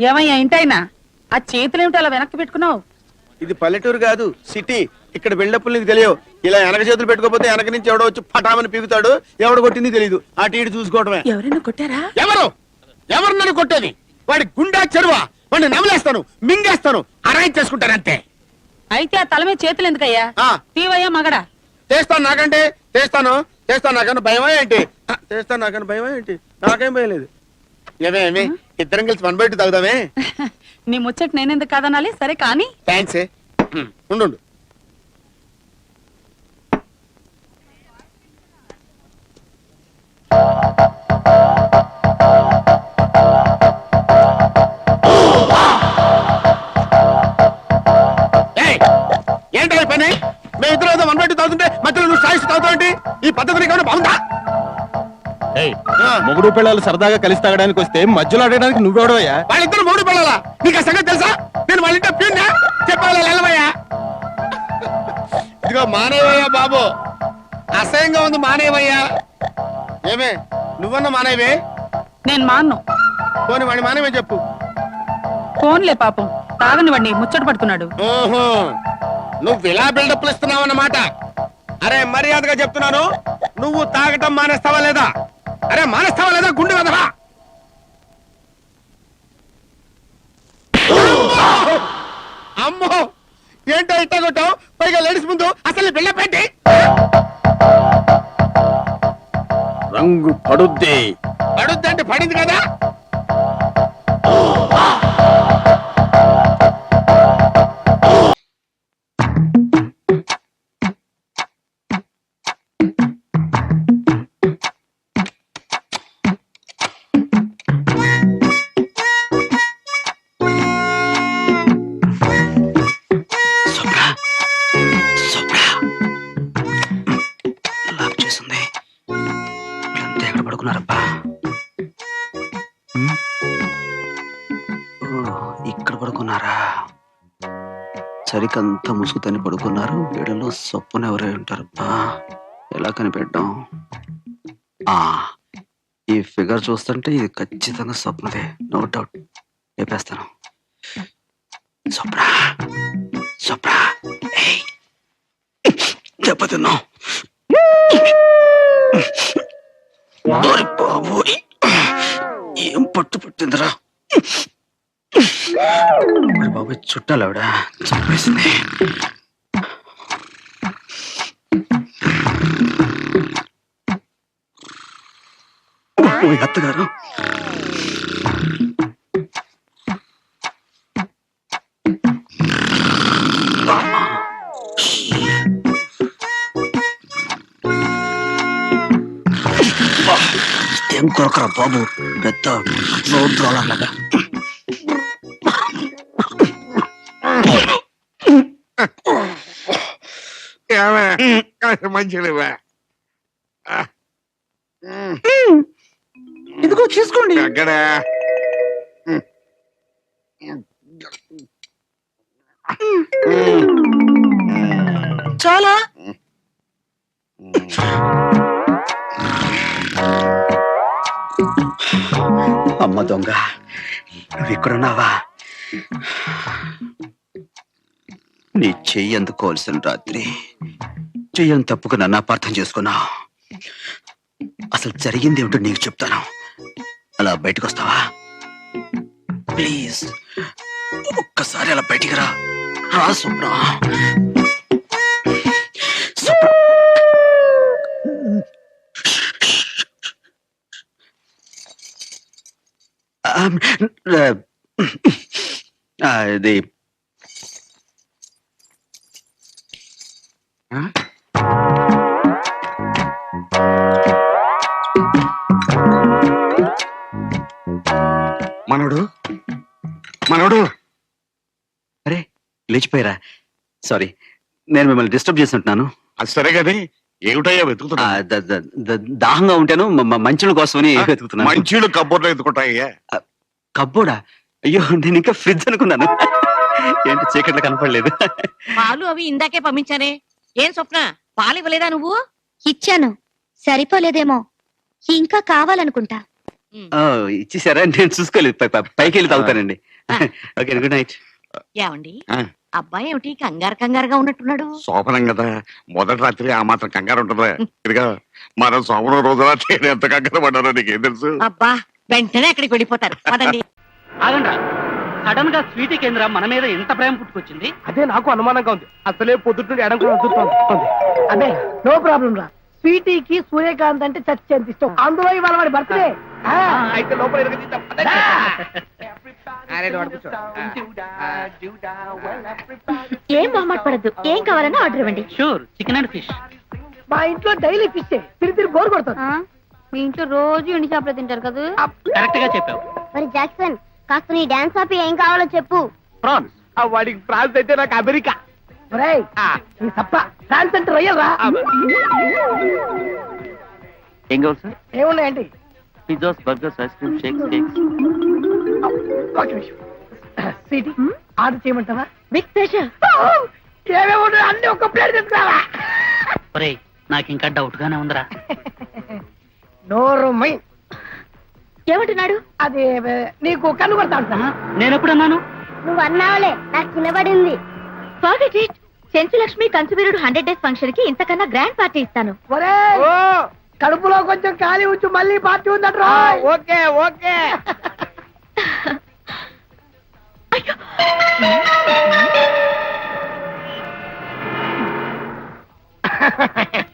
ఏమయ్యా ఇంటైనా? ఆ చేతులు ఏమిటి అలా వెనక్కి పెట్టుకున్నావు? ఇది పల్లెటూరు కాదు సిటీ. ఇక్కడ బిల్డప్లు నీకు తెలియవు. ఇలా వెనక చేతులు పెట్టుకోకపోతే వెనక నుంచి ఎవడో వచ్చి పటామని పీకుతాడు ఎవడు కొట్టింది తెలియదు అటు ఇటు చూసుకోవడమే ఎవరైనా కొట్టారా? ఎవరు? ఎవరు నన్ను కొట్టేది? వాడి గుండా చెరువా. వాడిని నమలేస్తాను మింగేస్తాను అరేంజ్ చేసుకుంటానంతే అయితే ఆ తల మీద చేతులు ఎందుకయ్యా? ఆ. తీవయ్యా మగడా. చేస్తాను నాకంటే చేస్తాను చేస్తాను నాకన్నా భయమా ఏంటి? ఆ, చేస్తాను నాకన్నా భయమా ఏంటి? నాకేం భయం లేదు. ఏమే ఏమే? ఇద్దరం కలిసి వన్ బయట తాగుదామే? నీ ముచ్చట నేనెందుకు కాదనాలి? సరే కానీ థ్యాంక్స్ ఉండు ఏంటి పని? మేము ఇద్దరు వన్ బయట తాగుతుంటే మధ్యలో నువ్వు సాయిస్తూ తాగుతావు ఈ పద్ధతి నీకు బాగుందా. మొగుడు పిల్లలు సరదాగా కలిసి తాగడానికి వస్తే మధ్యలో ఆడడానికి నువ్వెవడవయ్యా వాళ్ళిద్దరు మూడు పిల్లలా? నీకు ఆ సంగతి తెలుసా? నేను వాళ్ళ ఇంట్లో ప్యూన్నా చెప్పాలి వెళ్ళవయ్యా ఇదిగో మానేవయ్యా బాబు. అసహ్యంగా ఉంది మానేవయ్యా. ఏమే నువ్వన్న మానేవే? నేను మాన్ను. పోని వాడి మానేవే చెప్పు. ఫోన్లే పాపం. తాగనివ్వండి ముచ్చట పడుతున్నాడు. ఓహో నువ్వు ఇలా బిల్డప్లు ఇస్తున్నావు అన్నమాట అరే మర్యాదగా చెప్తున్నాను. నువ్వు తాగటం మానేస్తావా లేదా? అరే మానేస్తావా లేదా? గుండె వెదవా అమ్మో! ఏంటో ఇట్ట కొట్టావు? పైగా లేడీస్ ముందు అసలు బిళ్ళ పెట్టి రంగు పడుద్ది. పడుద్దంటే పడింది కదా? ఓ, ఇక్కడ పడుకున్నారా? సరికంతా ముసుగుతని పడుకున్నారు. వీడలో సొప్పున ఎవరై ఉంటారబ్బా? ఎలా కనిపెట్టాం ఆ ఈ ఫిగర్ చూస్తుంటే ఇది ఖచ్చితంగా స్వప్నదే. No doubt. లేపేస్తాను. స్వప్న. స్వప్న. ఏయ్! పట్టు పట్టిందిరా. మరి బాబోయ్ చుట్టాలు ఆవిడ చంపేసింది అత్తగారు. ఏం కొరకరా బాబు? పెద్ద రోడ్ రోలర్ లాగా మంచిగా ఇదిగో తీసుకోండి అక్కడ. చాలా. అమ్మ దొంగ. నువ్వు ఇక్కడున్నావా నీ చెయ్యి అందుకోవాల్సిన రాత్రి? చెయ్యని తప్పుకు నన్ను అపార్థం చేసుకున్నావు అసలు జరిగింది ఏమిటో నీకు చెప్తాను. అలా బయటకు వస్తావా ప్లీజ్ ఒక్కసారి అలా బయటికి రా. రా ఆమ్, ఆ, ఇది ఆ? మనోడు? మనోడు? అరే లేచిపోయారా? సారీ నేను మిమ్మల్ని డిస్టర్బ్ చేస్తుంటున్నాను. అది సరే కదే ఏమిటయ్యా వెతుకుతున్నా? దాహంగా ఉంటాను మంచుల కోసమని వెతుకుతున్నాను. మంచీలు కబ్బోర్లో ఎత్తుకుంటాయ్యా. కబ్బోడా? అయ్యో నేను ఇంకా ఫ్రిడ్జ్ అనుకున్నాను. ఏంటి చీకట్లో కనపడలేదు. పాలు అవి ఇందాకే పంపించానే. ఏం స్వప్న పాలు ఇవ్వలేదా నువ్వు? ఇచ్చాను. సరిపోలేదేమో. ఇంకా కావాలనుకుంటా. ఓ, ఇచ్చేసారా? నేను చూసుకోలేదు. పై- పై- పైకి వెళ్ళి తాగుతానండి. Okay good night. ఏమండి? ఆ. అబ్బాయి ఏమిటి? కంగారు కంగారుగా ఉన్నట్టున్నాడు. శోభనం కదా. మొదటి రాత్రి ఆ మాత్రం కంగారు ఉంటుందా ఇదిగా మనం శోభనం రోజు రాత్రి నేను ఎంత కంగారు పడ్డానో నీకేం తెలుసు? అబ్బా వెంటనే అక్కడికి వెళ్ళిపోతారు. పదండి. ఆగండ్రా సడన్గా స్వీటీ కేంద్ర మన మీద ఎంత ప్రేమ పుట్టుకొచ్చింది? అదే నాకు అనుమానంగా ఉంది. అసలే ఎడం అదురుతోంది. అదే నో ప్రాబ్లం రా. స్వీటీకి సూర్యకాంత్ అంటే చచ్చేంత ఇష్టం అందులో ఇవాళ వాడి బర్త్డే. అయితే లోపల. ఏం మొహమాట పడద్దు ఏం కావాలన్నా ఆర్డర్ ఇవ్వండి. షూర్ చికెన్ అండ్ ఫిష్ మా ఇంట్లో డైలీ ఫిష్ తిరిగి తిరిగి బోర్ కొడుతుంది. మీ ఇంట్లో రోజు ఎండి చేపలు తింటారు కదా? కరెక్ట్గా చెప్పావు. మరి జాక్సన్ కాస్త నీ డాన్స్ ఆపి ఏం కావాలో చెప్పు. ఫ్రాన్స్. ఆ వాడికి ఫ్రాన్స్ అయితే నాకు అమెరికా. ఒరేయ్ నీ తప్ప ఫ్రాన్స్ అంటే రొయ్యలు రా. ఏం కావాలి సార్? ఏమున్నాయండి? Pizzas burgers ice cream shakes cakes. ఒక నిమిషం. స్వీటీ ఆర్డర్ చేయమంటావా? బిగ్ ప్రెషర్ ఏమేమి ఉన్నాయి అన్ని ఒక ప్లేట్ తీసుకురావా. ఒరేయ్ నాకు ఇంకా డౌట్ గానే ఉందిరా. నోరు మై ఏమంటున్నాడు? అది నీకు కన్ను కొడతా నేను ఎప్పుడన్నాను నువ్వు అన్నావులే నాకు చిన్నబడింది ఫర్గెట్ ఇట్ చెంచు లక్ష్మి కంచువీరుడు హండ్రెడ్ డేస్ ఫంక్షన్కి ఇంతకన్నా గ్రాండ్ పార్టీ ఇస్తాను. కడుపులో కొంచెం ఖాళీ ఉంచు మళ్ళీ పార్టీ ఉందట ఓకే ఓకే. చీటి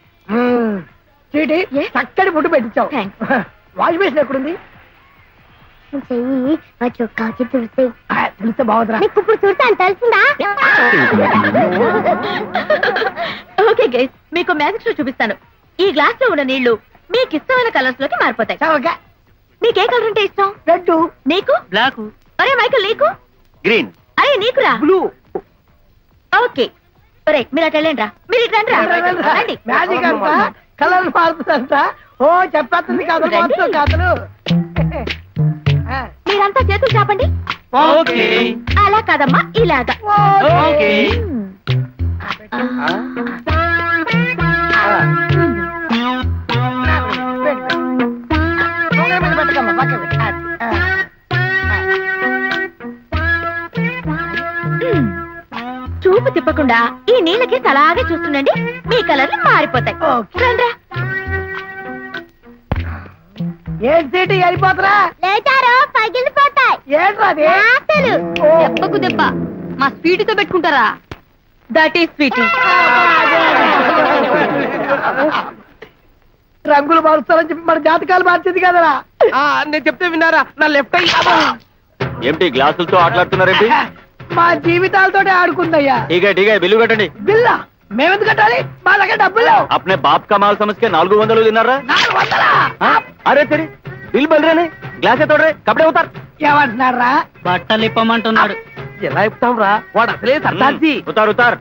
Yes? చక్కటి ఫుడ్ పెట్టించావు. వాష్ బేసిన్ ఎక్కడుంది? చెయ్యి మా చొక్కాకి తుడితే ఆ, తెలిస్తే బాగుందిరా. నీకు ఇప్పుడు చూడతాను తెలిసిందా ఓకే గైస్ మీకు మ్యాజిక్ షో చూపిస్తాను. ఈ గ్లాస్లో ఉన్న నీళ్ళు మీకు ఇష్టమైన కలర్స్లోకి మారిపోతాయి. నీకు ఏ కలర్ అంటే ఇష్టం? రెడ్ నీకు? బ్లాక్. అరే మైకల్ నీకు? గ్రీన్. అరే నీకురా? Blue okay. ఒరే మీరు అటు వెళ్ళండి రా మీరు ఇటు రండి రా. కలర్ మారుతుందంట ఓ చెప్పేస్తుంది. మొత్తం కాదులు ఆ, మీరంతా చేతులు చాపండి. ఓకే. అలా కాదమ్మా ఇలాగా. చూపు తిప్పకుండా ఈ నీళ్ళకి తలాగే చూస్తుండండి. మీ కలర్లు మారిపోతాయి. రండ్రా. ఏం సీటు వెళ్ళిపోతురా లేచారో పగిలిపోతాయి. ఏంట్రా అది? ఆటలు ఓ. దెబ్బకు దెబ్బ. మా స్వీటీతో పెట్టుకుంటారా? దట్ ఈస్ స్వీటీ రంగులు మారుస్తారని చెప్పి మన జాతకాలు మార్చింది కదరా? ఆ, నేను చెప్తే విన్నారా? నా లెఫ్ట్ ఏమిటి గ్లాసులతో ఆటలాడుతున్నారేంటి? మా జీవితాలతోటే ఆడుకుందయ్యా. ఠీకే ఠీకే బిల్లు కట్టండి. బిల్లా? మేమెందుకు కట్టాలి? మా దగ్గర డబ్బులు లేవు. అప్నే బాప్ కమాల్ సమస్య నాలుగు వందలు తిన్నారా? నాలుగు వందలా? అరే సరే బిల్ బల్ రేనే గ్లాస్ తోడరే కపడే అవుతారు ఏమంటున్నారా బట్టలు ఇప్పమంటున్నాడు. ఎలా చెప్తాం రా వాడు అసలే సర్దార్జీ. ఉతార్ ఉతార్.